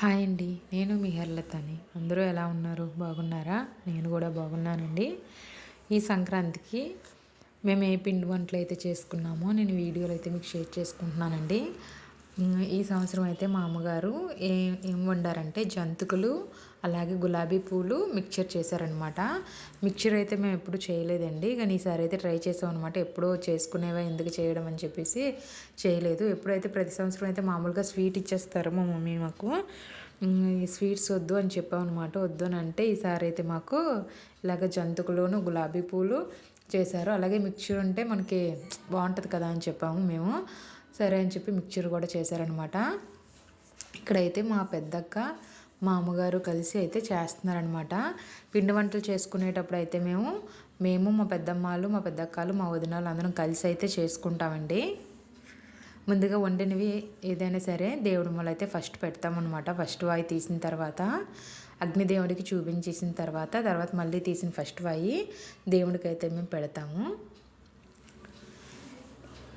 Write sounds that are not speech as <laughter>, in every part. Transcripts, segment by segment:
Hi అండి. నేను మీ హర్లతని. అందరూ ఎలా ఉన్నారు? బాగున్నారా? నేను కూడా బాగున్నానండి. ఈ సంక్రాంతికి మేము ఏ పిండి వంటలు అయితే చేసుకున్నామో నేను వీడియోలు అయితే మీకు షేర్ చేసుకుంటున్నానండి. ఈ సంవత్సరం అయితే మా అమ్మగారు ఏం ఏం వండారంటే జంతుకులు అలాగే గులాబీ పూలు మిక్చర్ చేశారనమాట మిక్చర్ అయితే మేము ఎప్పుడు చేయలేదండి. కానీ ఈసారి అయితే ట్రై చేసాం అనమాట ఎప్పుడో చేసుకునేవా ఎందుకు చేయడం అని చెప్పేసి చేయలేదు. ఎప్పుడైతే ప్రతి సంవత్సరం అయితే మామూలుగా స్వీట్ ఇచ్చేస్తారు మా మమ్మీ మాకు స్వీట్స్ వద్దు అని చెప్పామన్నమాట. వద్దు అని అంటే ఈసారి అయితే మాకు ఇలాగ జంతుకులోను గులాబీ పూలు చేశారు. అలాగే మిక్చర్ ఉంటే మనకి బాగుంటుంది కదా అని చెప్పాము మేము. సరే అని చెప్పి మిక్చర్ కూడా చేశారనమాట. ఇక్కడైతే మా పెద్దక్క మా అమ్మగారు కలిసి అయితే చేస్తున్నారనమాట. పిండి వంటలు చేసుకునేటప్పుడు అయితే మేము మేము మా పెద్దమ్మాలు మా పెద్దక్కలు మా వదినాలు అందరం కలిసి అయితే చేసుకుంటామండి. ముందుగా వండినవి ఏదైనా సరే దేవుడి మొల అయితే ఫస్ట్ పెడతామన్నమాట ఫస్ట్ వాయి తీసిన తర్వాత అగ్నిదేవుడికి చూపించేసిన తర్వాత తర్వాత మళ్ళీ తీసిన ఫస్ట్ వాయి దేవుడికి అయితే మేము పెడతాము.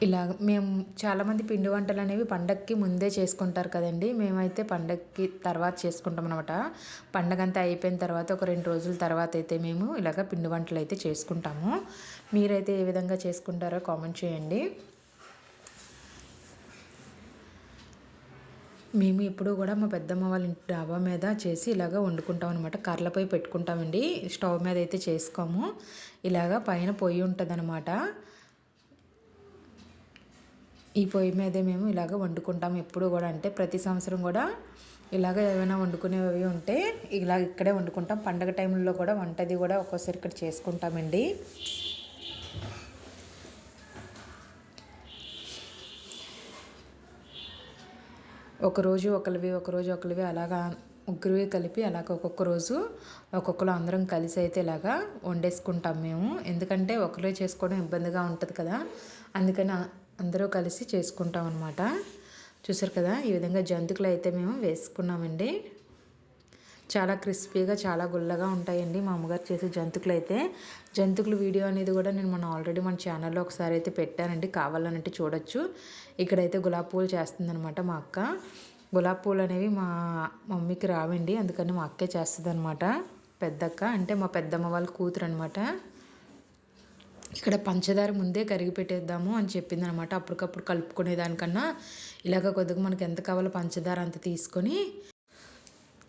ఇలా మేము చాలామంది పిండి వంటలు అనేవి పండగకి ముందే చేసుకుంటారు కదండి. మేమైతే పండగకి తర్వాత చేసుకుంటాం అనమాట పండగ అంతా అయిపోయిన తర్వాత ఒక రెండు రోజుల తర్వాత అయితే మేము ఇలాగ పిండి వంటలు అయితే చేసుకుంటాము. మీరైతే ఏ విధంగా చేసుకుంటారో కామెంట్ చేయండి. మేము ఎప్పుడూ కూడా మా పెద్దమ్మ వాళ్ళ ఇంటి డాబా మీద చేసి ఇలాగ వండుకుంటాం అనమాట కర్రలపై పెట్టుకుంటామండి. స్టవ్ మీద అయితే చేసుకోము. ఇలాగ పైన పొయ్యి ఉంటుంది అనమాట ఈ పొయ్యి మీదే మేము ఇలాగ వండుకుంటాం. ఎప్పుడు కూడా అంటే ప్రతి సంవత్సరం కూడా ఇలాగ ఏమైనా వండుకునేవి ఉంటే ఇలా ఇక్కడే వండుకుంటాం. పండగ టైంలో కూడా వంటది కూడా ఒక్కోసారి ఇక్కడ చేసుకుంటామండి. ఒకరోజు ఒకరివి ఒకరోజు ఒకరివి అలాగా ముగ్గురివి కలిపి అలాగ ఒక్కొక్క రోజు ఒక్కొక్కరు అందరం కలిసి అయితే ఇలాగా వండేసుకుంటాం మేము. ఎందుకంటే ఒకరే చేసుకోవడం ఇబ్బందిగా ఉంటుంది కదా. అందుకని అందరూ కలిసి చేసుకుంటాం అనమాట చూసారు కదా ఈ విధంగా జంతుకులు అయితే మేము వేసుకున్నామండి. చాలా క్రిస్పీగా చాలా గుల్లగా ఉంటాయండి మా అమ్మగారు చేసే జంతుకులు అయితే. జంతుకులు వీడియో అనేది కూడా నేను మన ఆల్రెడీ మన ఛానల్లో ఒకసారి అయితే పెట్టానండి. కావాలనంటే చూడొచ్చు. ఇక్కడైతే గులాబీ పూలు చేస్తుందనమాట మా అక్క. గులాబీ పూలు అనేవి మా మమ్మీకి రావండి అందుకని మా అక్కే చేస్తుంది అనమాట పెద్దక్క అంటే మా పెద్దమ్మ వాళ్ళ కూతురు అనమాట ఇక్కడ పంచదార ముందే కరిగి పెట్టేద్దాము అని చెప్పింది అనమాట అప్పటికప్పుడు కలుపుకునే దానికన్నా ఇలాగ కొద్దిగా మనకి ఎంత కావాలో పంచదార అంత తీసుకొని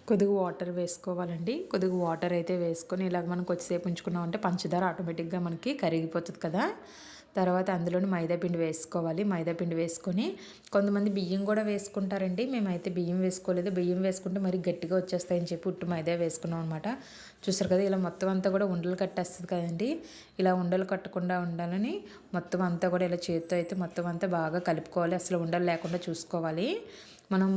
కొద్దిగా వాటర్ వేసుకోవాలండి. కొద్దిగా వాటర్ అయితే వేసుకొని ఇలాగ మనం కొద్దిసేపు ఉంచుకున్నామంటే పంచదార ఆటోమేటిక్గా మనకి కరిగిపోతుంది కదా. తర్వాత అందులోని మైదాపిండి వేసుకోవాలి. మైదాపిండి వేసుకొని కొంతమంది బియ్యం కూడా వేసుకుంటారండి. మేమైతే బియ్యం వేసుకోలేదు. బియ్యం వేసుకుంటే మరి గట్టిగా వచ్చేస్తాయని చెప్పి ఉట్టు మైదా వేసుకున్నాం అనమాట చూసారు కదా ఇలా మొత్తం అంతా కూడా ఉండలు కట్టేస్తుంది కదండి. ఇలా ఉండలు కట్టకుండా ఉండాలని మొత్తం అంతా కూడా ఇలా చేతితో అయితే మొత్తం అంతా బాగా కలుపుకోవాలి. అసలు ఉండలు లేకుండా చూసుకోవాలి. మనం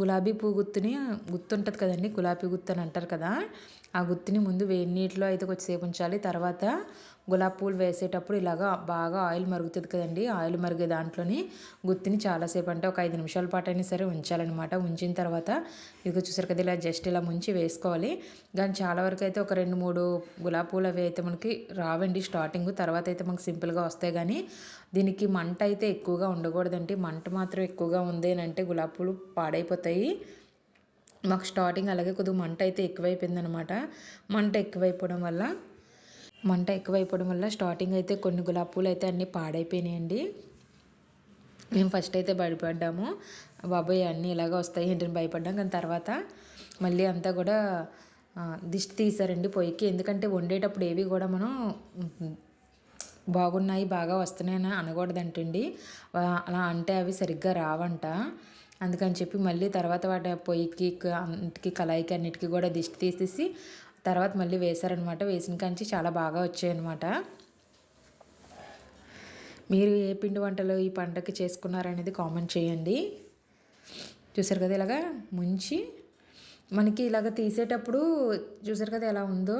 గులాబీ పువ్వు గుత్తుని గుత్తు ఉంటుంది కదండి గులాబీ గుత్తు అని అంటారు కదా ఆ గుత్తిని ముందు వేడి నీటిలో అయితే కొద్దిసేపు ఉంచాలి. తర్వాత గులాబీ పూలు వేసేటప్పుడు ఇలాగా బాగా ఆయిల్ మరుగుతుంది కదండి. ఆయిల్ మరిగే దాంట్లోని గుత్తిని చాలాసేపు అంటే ఒక ఐదు నిమిషాల పాటు అయినా సరే ఉంచాలన్నమాట. ఉంచిన తర్వాత ఇదిగో చూసారు కదా ఇలా జస్ట్ ఇలా ముంచి వేసుకోవాలి. కానీ చాలా వరకు అయితే ఒక రెండు మూడు గులాబీ పూలు అవి అయితే మనకి రావండి స్టార్టింగ్. తర్వాత అయితే మనకి సింపుల్గా వస్తాయి కానీ దీనికి మంట అయితే ఎక్కువగా ఉండకూడదండి. మంట మాత్రం ఎక్కువగా ఉంది అంటే గులాబీ పూలు పాడైపోతాయి. మాకు స్టార్టింగ్ అలాగే కొద్దిగా మంట అయితే ఎక్కువైపోయిందనమాట మంట ఎక్కువైపోవడం వల్ల మంట ఎక్కువైపోవడం వల్ల స్టార్టింగ్ అయితే కొన్ని గులాబీ పూలు అయితే అన్నీ పాడైపోయినాయండి. మేము ఫస్ట్ అయితే భయపడ్డాము. బాబాయ్ అన్నీ ఇలాగ వస్తాయి ఏంటని భయపడ్డాం. కానీ తర్వాత మళ్ళీ అంతా కూడా దిష్టి తీసారండి పొయ్యికి. ఎందుకంటే వండేటప్పుడు ఏవి కూడా మనం బాగున్నాయి బాగా వస్తున్నాయని అనకూడదంటండి. అలా అంటే అవి సరిగ్గా రావంట. అందుకని చెప్పి మళ్ళీ తర్వాత వాటి పొయ్యికి అంటికి కళాయికి అన్నిటికీ కూడా దిష్టి తీసేసి తర్వాత మళ్ళీ వేశారనమాట. వేసిన కంచి చాలా బాగా వచ్చాయన్నమాట మీరు ఏ పిండి వంటలు ఈ పండగకి చేసుకున్నారనేది కామెంట్ చేయండి. చూసారు కదా ఇలాగా ముంచి మనకి ఇలాగ తీసేటప్పుడు చూసారు కదా ఎలా ఉందో.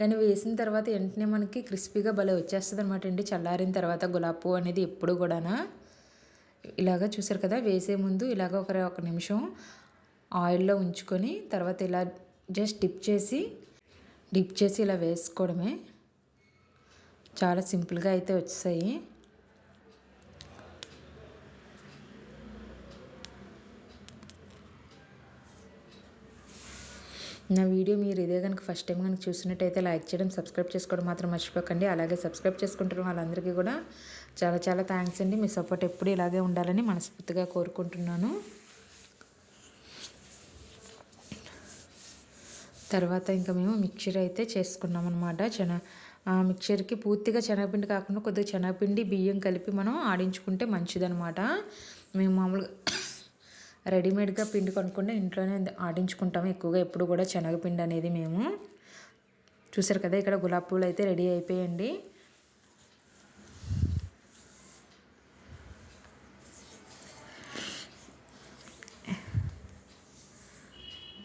కానీ వేసిన తర్వాత వెంటనే మనకి క్రిస్పీగా భలే వచ్చేస్తుంది అనమాట అండి. చల్లారిన తర్వాత గులాబీ అనేది ఎప్పుడు కూడానా. ఇలాగ చూసారు కదా వేసే ముందు ఇలాగ ఒక ఒక నిమిషం ఆయిల్లో ఉంచుకొని తర్వాత ఇలా జస్ట్ డిప్ చేసి డిప్ చేసి ఇలా వేసుకోవడమే. చాలా సింపుల్గా అయితే వచ్చాయి నా వీడియో మీరు ఇదే కనుక ఫస్ట్ టైం కనుక చూసినట్టయితే లైక్ చేయడం సబ్స్క్రైబ్ చేసుకోవడం మాత్రం మర్చిపోకండి. అలాగే సబ్స్క్రైబ్ చేసుకుంటున్న వాళ్ళందరికీ కూడా చాలా చాలా థ్యాంక్స్ అండి. మీ సపోర్ట్ ఎప్పుడు ఇలాగే ఉండాలని మనస్ఫూర్తిగా కోరుకుంటున్నాను. తర్వాత ఇంకా మేము మిక్చర్ అయితే చేసుకున్నాం అనమాట చెన ఆ మిక్చర్కి పూర్తిగా శనగపిండి కాకుండా కొద్దిగా శనగపిండి బియ్యం కలిపి మనం ఆడించుకుంటే మంచిదనమాట మేము మామూలుగా <coughs> రెడీమేడ్గా పిండి కొనుక్కుంటే ఇంట్లోనే ఆడించుకుంటాము ఎక్కువగా ఎప్పుడు కూడా శనగపిండి అనేది మేము. చూసారు కదా ఇక్కడ గులాబీ పూలు అయితే రెడీ అయిపోయండి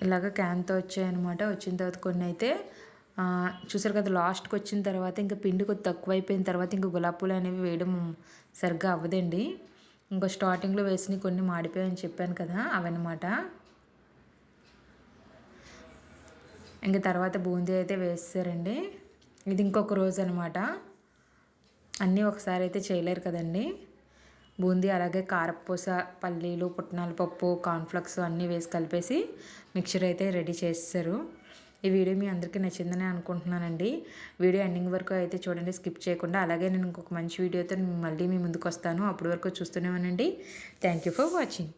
ఇలాగ క్యాన్తో వచ్చాయన్నమాట. వచ్చిన తర్వాత కొన్ని అయితే చూసారు కదా లాస్ట్కి వచ్చిన తర్వాత ఇంకా పిండి కొద్ది తక్కువ అయిపోయిన తర్వాత ఇంకా గులాబీ పూలు అనేవి వేయడం సరిగ్గా అవ్వదండి. ఇంకా స్టార్టింగ్లో వేసిన కొన్ని మాడిపోయాయని చెప్పాను కదా అవన్నమాట. ఇంకా తర్వాత బూందీ అయితే వేస్తారండి. ఇది ఇంకొక రోజు అనమాట అన్నీ ఒకసారి అయితే చేయలేరు కదండి. బూందీ అలాగే కారపూస పల్లీలు పుట్నాల పప్పు కార్న్ఫ్లెక్స్ అన్నీ వేసి కలిపేసి మిక్చర్ అయితే రెడీ చేస్తారు ఈ వీడియో మీ అందరికీ నచ్చిందని అనుకుంటున్నానండి. వీడియో ఎండింగ్ వరకు అయితే చూడండి స్కిప్ చేయకుండా. అలాగే నేను ఇంకొక మంచి వీడియోతో మళ్ళీ మీ ముందుకు వస్తాను. అప్పటి వరకు చూస్తూనే ఉండండి. Thank you for watching